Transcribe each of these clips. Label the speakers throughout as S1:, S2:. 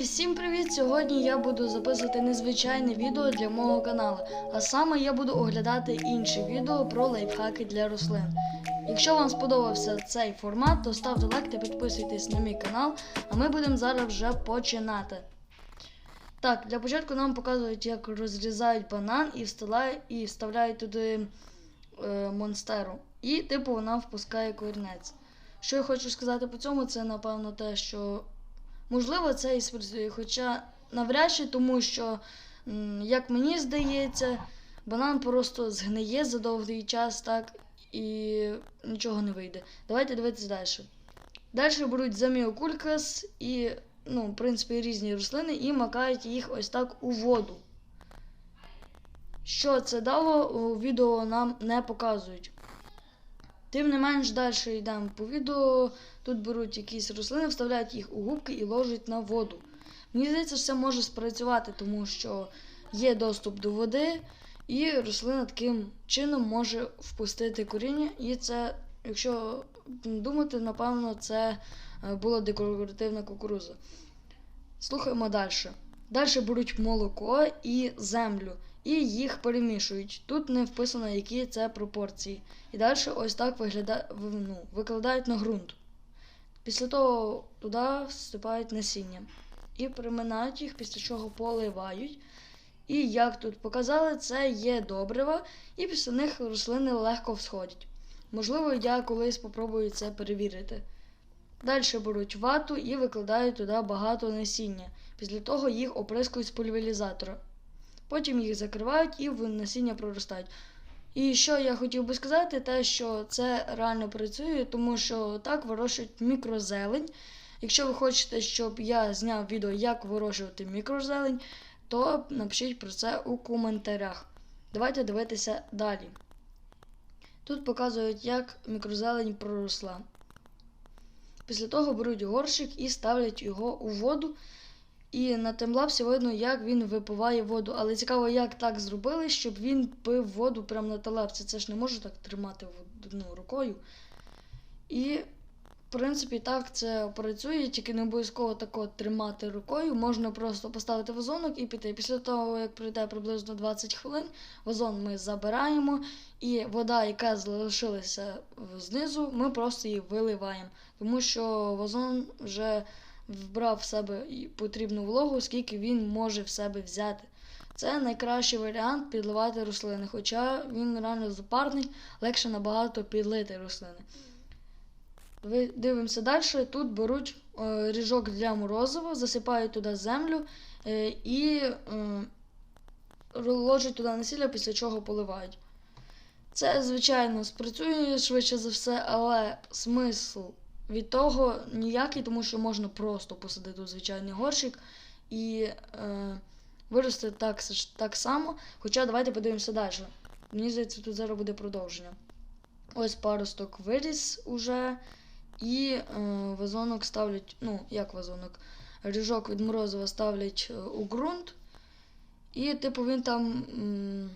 S1: Всім привіт! Сьогодні я буду записувати незвичайне відео для мого каналу. А саме я буду оглядати інші відео про лайфхаки для рослин. Якщо вам сподобався цей формат, то ставте лайк та підписуйтесь на мій канал, а ми будемо зараз вже починати. Так, для початку нам показують, як розрізають банан і вставляють, і вставляють туди е, монстеру. І, типу, вона впускає корінець. Що я хочу сказати по цьому, це напевно те, що Можливо, це і спрацює, хоча навряд чи, тому що, як мені здається, банан просто згниє за довгий час, так, і нічого не вийде. Давайте дивитися далі. Далі беруть заміокулькас і, ну, в принципі, різні рослини і макають їх ось так у воду. Що це дало, відео нам не показують. Тим не менш, далі йдемо по відео. Тут беруть якісь рослини, вставляють їх у губки і ложать на воду. Мені здається, що це може спрацювати, тому що є доступ до води, і рослина таким чином може впустити коріння. І це, якщо думати, напевно, це е, була декоративна кукуруза. Слухаємо далі. Далі беруть молоко і землю і їх перемішують. Тут не вписано, які це пропорції. І далі ось так виглядає, ну, викладають на ґрунт. Після того туди всипають насіння і приминають їх, після чого поливають. І як тут показали, це є добрива, і після них рослини легко всходять. Можливо, я колись спробую це перевірити. Далі беруть вату і викладають туди багато насіння. Після того їх оприскують з пульверізатора. Потім їх закривають і в насіння проростають. І що я хотів би сказати, те, що це реально працює, тому що так вирощують мікрозелень. Якщо ви хочете, щоб я зняв відео, як вирощувати мікрозелень, то напишіть про це у коментарях. Давайте дивитися далі. Тут показують, як мікрозелень проросла. Після того беруть горщик і ставлять його у воду. І на таймлапсі видно, як він випиває воду. Але цікаво, як так зробили, щоб він пив воду прямо на таймлапсі. Це ж не можу так тримати ну, рукою. І, в принципі, так це працює, тільки не обов'язково тако тримати рукою. Можна просто поставити вазонок і піти. Після того, як пройде приблизно 20 хвилин, вазон ми забираємо, і вода, яка залишилася знизу, ми просто її виливаємо. Тому що вазон вже вбрав в себе потрібну вологу, скільки він може в себе взяти. Це найкращий варіант підливати рослини, хоча він реально запарний, легше набагато підлити рослини. Дивимося далі. Тут беруть е, ріжок для морозива, засипають туди землю е, і е, ложать туди насілля, після чого поливають. Це, звичайно, спрацює швидше за все, але смисл від того ніякий, тому що можна просто посадити у звичайний горщик і е, вирости так так само. Хоча давайте подивимося далі. Мені здається, тут зараз буде продовження. Ось паросток виріс уже. І е, вазонок ставлять, ну, як вазонок, ріжок від морозива ставлять е, у ґрунт. І, типу, він там м,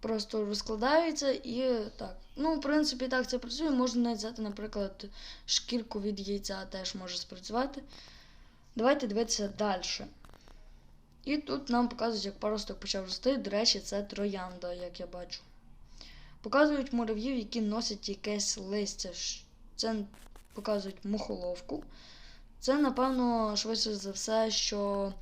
S1: просто розкладається і так. Ну, в принципі, так це працює. Можна навіть взяти, наприклад, шкірку від яйця теж може спрацювати. Давайте дивитися далі. І тут нам показують, як паросток почав рости. До речі, це троянда, як я бачу. Показують мурав'їв, які носять якесь листя. Це показують мухоловку. Це, напевно, швидше за все, що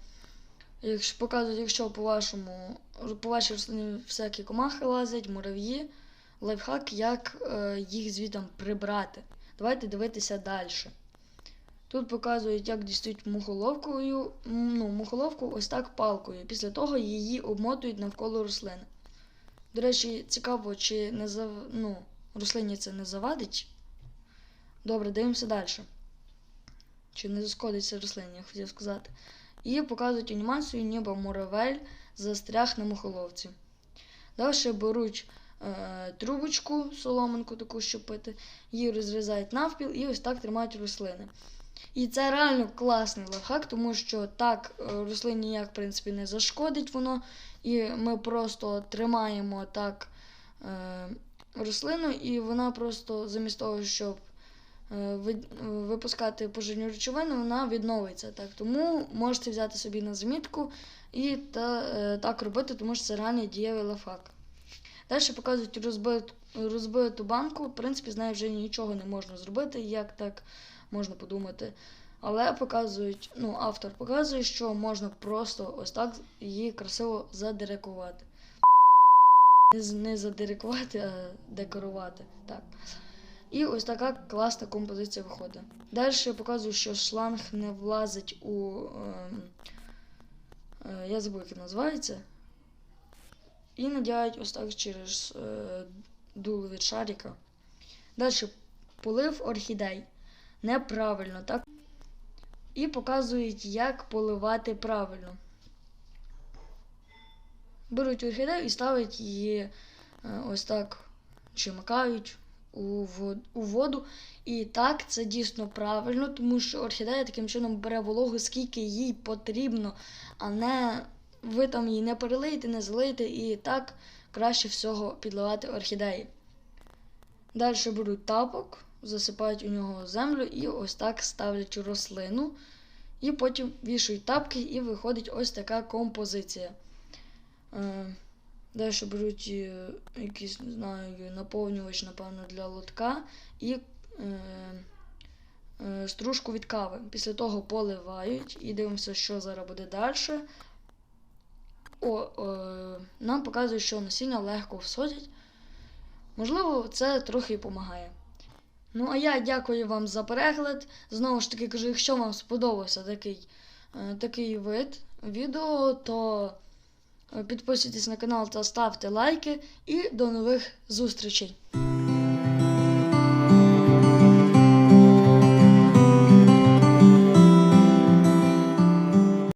S1: якщо показують, якщо по вашому по вашій рослині всякі комахи лазять, мурав'ї лайфхак, як е, їх звідом прибрати. Давайте дивитися далі. Тут показують, як дістають мухоловкою, ну, мухоловку ось так палкою. Після того її обмотують навколо рослини. До речі, цікаво, чи не зав... ну, рослині це не завадить. Добре, дивимося далі. Чи не зашкодиться рослині, я хотів сказати. І показують анімацію, ніби муравель застряг на мухоловці. Далі беруть Е, трубочку, соломинку таку, щоб пити, її розрізають навпіл і ось так тримають рослини. І це реально класний лайфхак, тому що так е, рослині ніяк, в принципі, не зашкодить воно. І ми просто тримаємо так е, рослину, і вона просто замість того, щоб випускати поживні речовини, вона відновиться. Так, тому можете взяти собі на замітку і та, е, так робити, тому що це реально дієвий лайфхак. Далі показують розбит, розбиту банку. В принципі, з нею вже нічого не можна зробити, як так можна подумати. Але показують, ну, автор показує, що можна просто ось так її красиво задирекувати. Не, з- не задирекувати, а декорувати. Так. І ось така класна композиція виходить. Далі я показую, що шланг не влазить у. ем, е, я забув, як називається. І надягають ось так через е, дуло від шарика. Далі полив орхідей. Неправильно, так? І показують, як поливати правильно. Беруть орхідею і ставлять її е, ось так, чи макають у воду. І так, це дійсно правильно, тому що орхідея таким чином бере вологу, скільки їй потрібно, а не ви там її не перелиєте, не залиєте, і так краще всього підливати орхідеї. Далі беруть тапок, засипають у нього землю і ось так ставлять рослину. І потім вішають тапки, і виходить ось така композиція. Далі беруть е, якийсь, не знаю, наповнювач, напевно, для лотка і е, е, стружку від кави. Після того поливають і дивимося, що зараз буде далі. О, е, нам показують, що насіння легко всходять. Можливо, це трохи і допомагає. Ну, а я дякую вам за перегляд. Знову ж таки кажу, якщо вам сподобався такий, е, такий вид відео, то підписуйтесь на канал та ставте лайки. І до нових зустрічей!